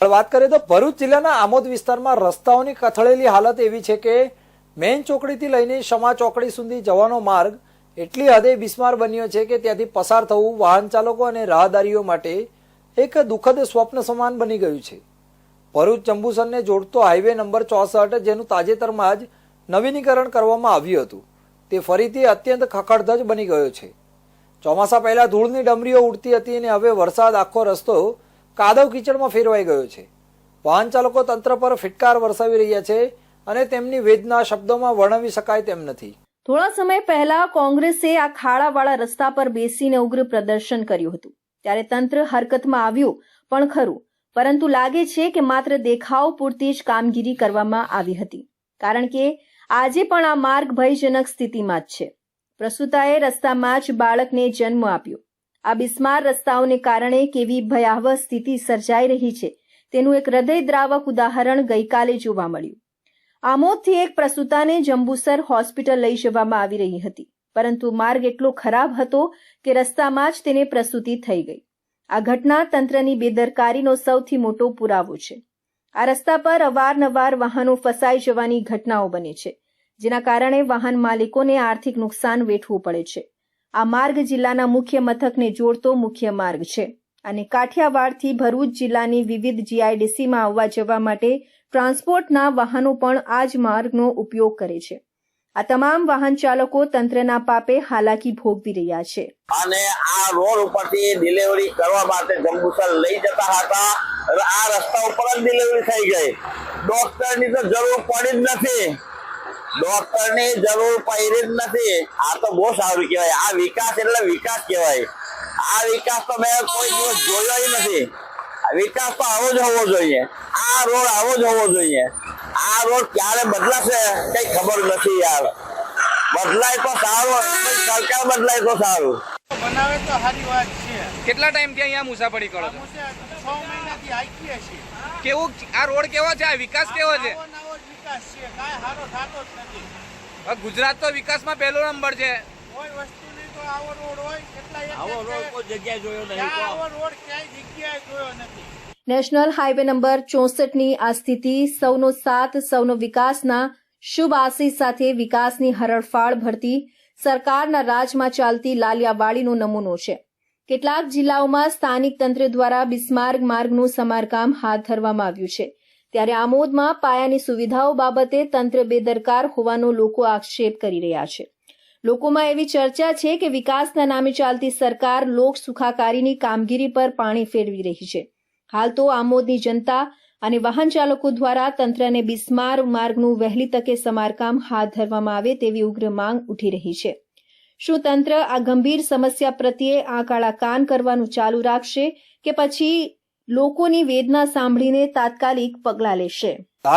વાત કરીએ તો ભરૂચ જિલ્લાના આમોદ વિસ્તારમાં રસ્તાઓની કથળેલી હાલત એવી છે કે મેઇન ચોકડીથી લઈને ક્ષમા ચોકડી સુધી જવાનો માર્ગ એટલી હદે બિસ્માર બન્યો છે કે ત્યાંથી પસાર થવું વાહન ચાલકો અને રાહદારીઓ માટે એક દુઃખદ સ્વપ્ન સમાન બની ગયું છે. ભરૂચ જંબુસરને જોડતો હાઈવે નંબર ચોસઠ, જેનું તાજેતરમાં જ નવીનીકરણ કરવામાં આવ્યું હતું, તે ફરીથી અત્યંત ખખડધજ બની ગયો છે. ચોમાસા પહેલા ધૂળની ડમરીઓ ઉડતી હતી અને હવે વરસાદ આખો રસ્તો કાદવ કીચડમાં ફેરવાઈ ગયો છે. વાહન ચાલકો તંત્ર પર ફિટકાર વરસાવી રહ્યા છે અને તેમની વેદના શબ્દોમાં વર્ણવી શકાય તેમ નથી. થોડા સમય પહેલા કોંગ્રેસે આ ખાડાવાળા રસ્તા પર બેસીને ઉગ્ર પ્રદર્શન કર્યું હતું. ત્યારે તંત્ર હરકતમાં આવ્યું પણ ખરું. પરંતુ લાગે છે કે માત્ર દેખાવ પૂરતી જ કામગીરી કરવામાં આવી હતી. કારણ કે આજે પણ આ માર્ગ ભયજનક સ્થિતિમાં જ છે. પ્રસુતાએ રસ્તામાં જ બાળકને જન્મ આપ્યો. આ બિસ્માર રસ્તાઓને કારણે કેવી ભયાવહ સ્થિતિ સર્જાઈ રહી છે. તેનું એક હૃદયદ્રાવક ઉદાહરણ ગઈકાલે જોવા મળ્યું. આમોદથી એક પ્રસૂતાને જંબુસર હોસ્પિટલ લઈ જવામાં આવી રહી હતી. પરંતુ માર્ગ એટલો ખરાબ હતો કે રસ્તામાં જ તેને પ્રસૂતિ થઈ ગઈ. આ ઘટના તંત્રની બેદરકારીનો સૌથી મોટો પુરાવો છે. આ રસ્તા પર અવારનવાર વાહનો ફસાઈ જવાની ઘટનાઓ બને છે, જેના કારણે વાહન માલિકોને આર્થિક નુકસાન વેઠવું પડે છે. આ માર્ગ જિલ્લાના મુખ્ય મથકને જોડતો મુખ્ય માર્ગ છે. અને કાઠિયાવાડથી ભરૂચ જિલ્લાની વિવિધ જીઆઈડીસીમાં આવવા જવા માટે ટ્રાન્સપોર્ટના વાહનો પણ આ જ માર્ગનો ઉપયોગ કરે છે. આ તમામ વાહન ચાલકો તંત્રના પાપે હાલાકી ભોગવી રહ્યા છે. અને આ રોડ ઉપરથી ડિલિવરી કરવા માટે જંબુસર લઈ જતા હતા. આ રસ્તા ઉપર જ ડિલિવરી થઈ ગઈ. ડોક્ટરની તો જરૂર પડી જ નથી. ડોક્ટરની જરૂર પડી જ નથી. આ તો બહુ સારું કહેવાય. આ વિકાસ એટલે વિકાસ કહેવાય. આ વિકાસ તો મેં કોઈ દિવસ જોયો નથી. વિકાસ તો આવો જ હોવો જોઈએ. આ રોડ આવો જ હોવો જોઈએ. આ રોડ ક્યારે બદલાશે કઈ ખબર નથી યાર. બદલાય તો સારું સરકાર બદલાય તો સારું. બનાવે તો સારી વાત છે. કેટલા ટાઈમથી અહીંયા મુસાફરી કરો છો? છ મહિનાથી આઈકીએ છીએ. કેવું આ રોડ કેવો છે? આ વિકાસ કેવો છે? વિકાસ છે કાંઈ સારો થતો જ નથી. ગુજરાત તો વિકાસમાં પહેલો નંબર છે. કોઈ વસ્તુની તો આવો રોડ હોય કેટલા આવો રોડ કોઈ જગ્યાએ જોયો નહીં આવો રોડ ક્યાંય જગ્યાએ જોયો નથી. નેશનલ હાઈવે નંબર ચોસઠની આ સ્થિતિ સૌનો સાથ સૌનો વિકાસના શુભ આશીષ સાથે વિકાસની હરણફાળ ભરતી સરકારના રાજમાં ચાલતી લાલિયાવાડીનો નમૂનો છે. કેટલાક જિલ્લાઓમાં સ્થાનિક તંત્ર દ્વારા બિસ્માર્ગ માર્ગનું સમારકામ હાથ ધરવામાં આવ્યું છે. ત્યારે આમોદમાં પાયાની સુવિધાઓ બાબતે તંત્ર બેદરકાર હોવાનો લોકો આક્ષેપ કરી રહ્યા છે. લોકોમાં એવી ચર્ચા છે કે વિકાસના નામે ચાલતી સરકાર લોક સુખાકારીની કામગીરી પર પાણી ફેરવી રહી છે. હાલ તો આમોદની જનતા અને વાહન ચાલકો દ્વારા તંત્રને બિસ્માર માર્ગનું વહેલી તકે સમારકામ હાથ ધરવામાં આવે તેવી ઉગ્ર માંગ ઉઠી રહી છે. શું તંત્ર આ ગંભીર સમસ્યા પ્રત્યે આંકાળા કાન કરવાનું ચાલુ રાખશે કે પછી લોકોની વેદના સાંભળીને તાત્કાલિક પગલાં લેશે.